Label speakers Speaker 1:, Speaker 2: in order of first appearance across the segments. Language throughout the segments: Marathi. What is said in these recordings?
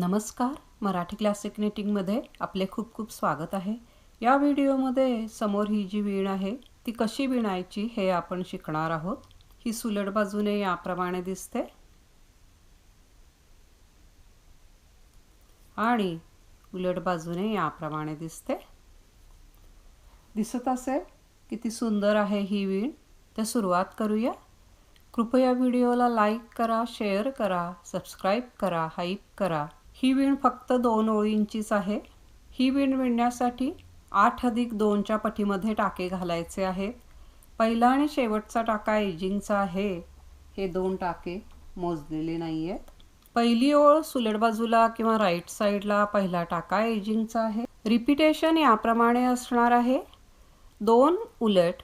Speaker 1: नमस्कार. मराठी क्लासिक नेटिंगमध्ये आपले खूप खूप स्वागत आहे. या व्हिडिओमध्ये समोर ही जी वीण आहे ती कशी विणायची हे आपण शिकणार आहोत. ही सुलट बाजूने याप्रमाणे दिसते. आणि उलट बाजूने याप्रमाणे दिसते. दिसत असेल किती सुंदर आहे ही वीण. तर सुरुवात करूया. कृपया व्हिडिओला लाईक करा शेअर करा सबस्क्राईब करा हाईप करा. ही विण फक्त दोन ओळींचीच आहे. ही विण विणण्यासाठी आठ अधिक दोनच्या पटीमध्ये टाके घालायचे आहेत पहिला आणि शेवटचा टाका एजिंगचा आहे. हे दोन टाके मोजलेले नाही आहेत पहिली ओळ सुलट बाजूला किंवा राईट साईडला पहिला टाका एजिंगचा आहे. रिपिटेशन याप्रमाणे असणार आहे. दोन उलट.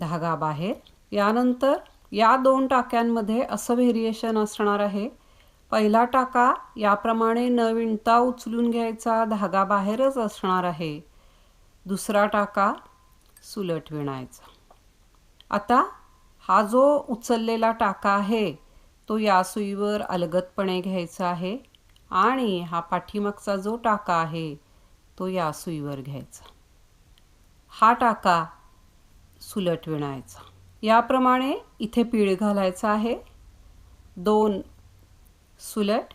Speaker 1: धागा बाहेर. यानंतर या दोन टाक्यांमध्ये असं व्हेरिएशन असणार आहे. पहिला टाका याप्रमाणे न विणता उचलून घ्यायचा धागा बाहेरच असणार आहे. दुसरा टाका सुलट विणायचा. आता हा जो उचललेला टाका आहे तो या सुईवर अलगदपणे घ्यायचा आहे आणि हा पाठीमागचा जो टाका आहे तो या सुईवर घ्यायचा. हा टाका सुलट विणायचा. याप्रमाणे इथे पीळ घालायचा आहे. दोन सुलट.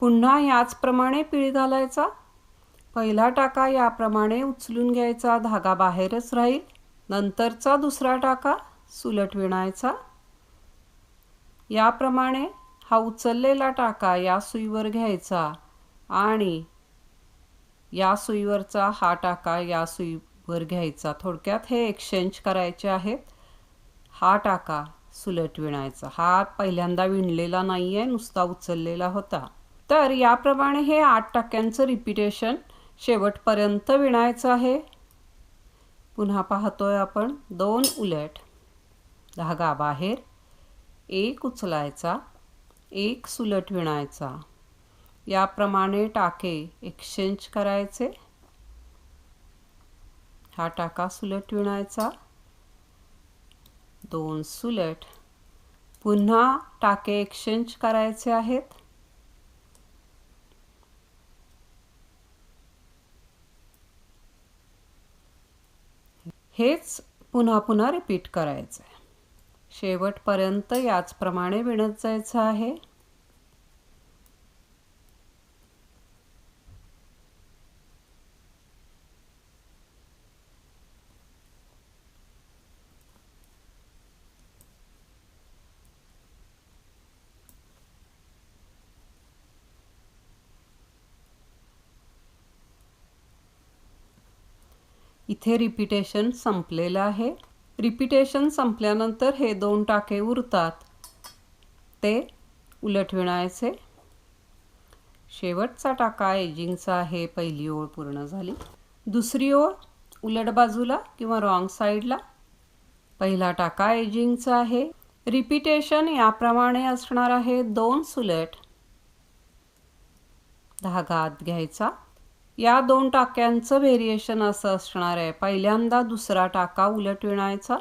Speaker 1: पुन्हा याचप्रमाणे पीळ घालायचा. पहिला टाका याप्रमाणे उचलून घ्यायचा धागा बाहेरच राहील. नंतरचा दुसरा टाका सुलट विणायचा. याप्रमाणे हा उचललेला टाका या सुईवर घ्यायचा आणि या सुईवरचा हा टाका या सुईवर घ्यायचा. थोडक्यात हे एक्सचेंज करायचे आहेत. हा टाका सुलट विणायचा. हा पहिल्यांदा विणलेला नाही आहे नुसता उचललेला होता. तर याप्रमाणे हे आठ टाक्यांचं रिपिटेशन शेवटपर्यंत विणायचं आहे. पुन्हा पाहतोय आपण. दोन उलट. धागा बाहेर. एक उचलायचा. एक सुलट विणायचा. याप्रमाणे टाके एक्सचेंज करायचे. हा टाका सुलट विणायचा. दोन सुलट. पुन्हा टाके एक्सचेंज करायचे आहेत. हेच पुन्हा पुन्हा रिपीट करायचं आहे शेवटपर्यंत याचप्रमाणे विणत जायचं आहे. इथे रिपिटेशन संपलेलं आहे. रिपिटेशन संपल्यानंतर हे दोन टाके उरतात. ते उलट विणायचे. शेवटचा टाका एजिंगचा आहे पहिली ओळ पूर्ण झाली. दुसरी ओळ उलट बाजूला किंवा रॉंग साईडला पहिला टाका एजिंगचा आहे. रिपिटेशन याप्रमाणे असणार आहे दोन सुलट. धागा आत घ्यायचा. या दोन टाक्यांचं व्हेरिएशन असं असणार आहे. पहिल्यांदा दुसरा टाका उलट विणायचा.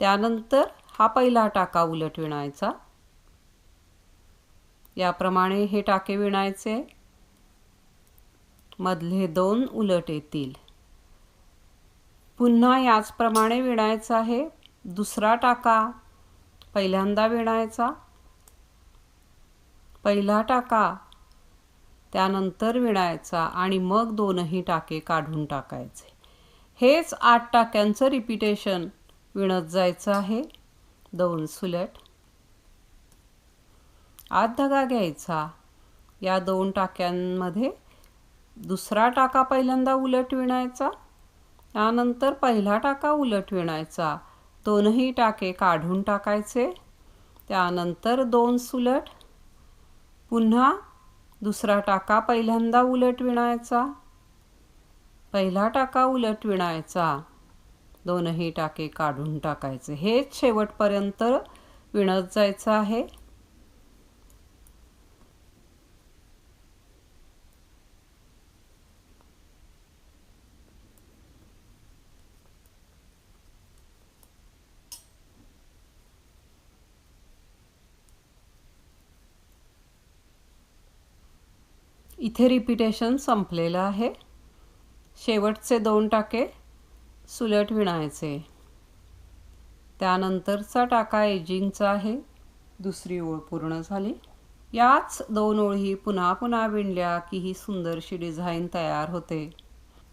Speaker 1: त्यानंतर हा पहिला टाका उलट विणायचा. याप्रमाणे हे टाके विणायचे. मधले दोन उलट येतील. पुन्हा याचप्रमाणे विणायचं आहे. दुसरा टाका पहिल्यांदा विणायचा. पहिला टाका त्यानंतर विणायचा आणि मग दोनही टाके काढून टाकायचे. हेच आठ टाक्यांचं रिपिटेशन. विणत जायचं आहे. दोन सुलट. आत धगा घ्यायचा. या दोन टाक्यांमध्ये दुसरा टाका पहिल्यांदा उलट विणायचा. त्यानंतर पहिला टाका उलट विणायचा. दोनही टाके काढून टाकायचे. त्यानंतर दोन सुलट. पुन्हा दुसरा टाका पहिल्यांदा उलट विणायचा. पहिला टाका उलट विणायचा. दोनही टाके काढून टाकायचे. हेच शेवटपर्यंत विणत जायचं आहे. इथे रिपिटेशन संपलेलं आहे. शेवटचे दोन टाके सुलट विणायचे. त्यानंतरचा टाका एजिंगचा आहे. दुसरी ओळ पूर्ण झाली. याच दोन ओळी पुन्हा पुन्हा विणल्या की ही सुंदरशी डिझाईन तयार होते.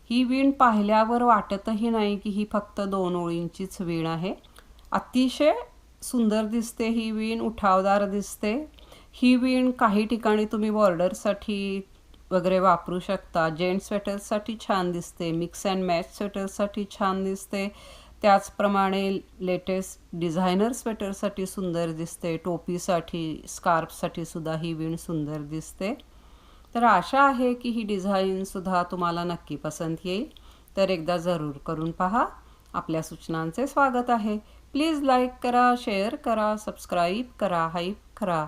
Speaker 1: ही वीण पाहिल्यावर वाटतही नाही की ही फक्त दोन ओळींचीच वीण आहे. अतिशय सुंदर दिसते ही वीण उठावदार दिसते. ही वीण काही ठिकाणी तुम्ही बॉर्डरसाठी वगैरे वापरू शकता. जेंट स्वेटर्ससाठी छान दिसते. मिक्स अँड मॅच स्वेटरसाठी छान दिसते. त्याचप्रमाणे लेटेस्ट डिझायनर स्वेटरसाठी सुंदर दिसते. टोपीसाठी स्कार्फसाठी सुद्धा ही विण सुंदर दिसते. तर आशा आहे की ही डिझाईनसुद्धा तुम्हाला नक्की पसंत येईल. तर एकदा जरूर करून पहा. आपल्या सूचनांचे स्वागत आहे. प्लीज लाईक करा शेअर करा सबस्क्राईब करा हाईप करा.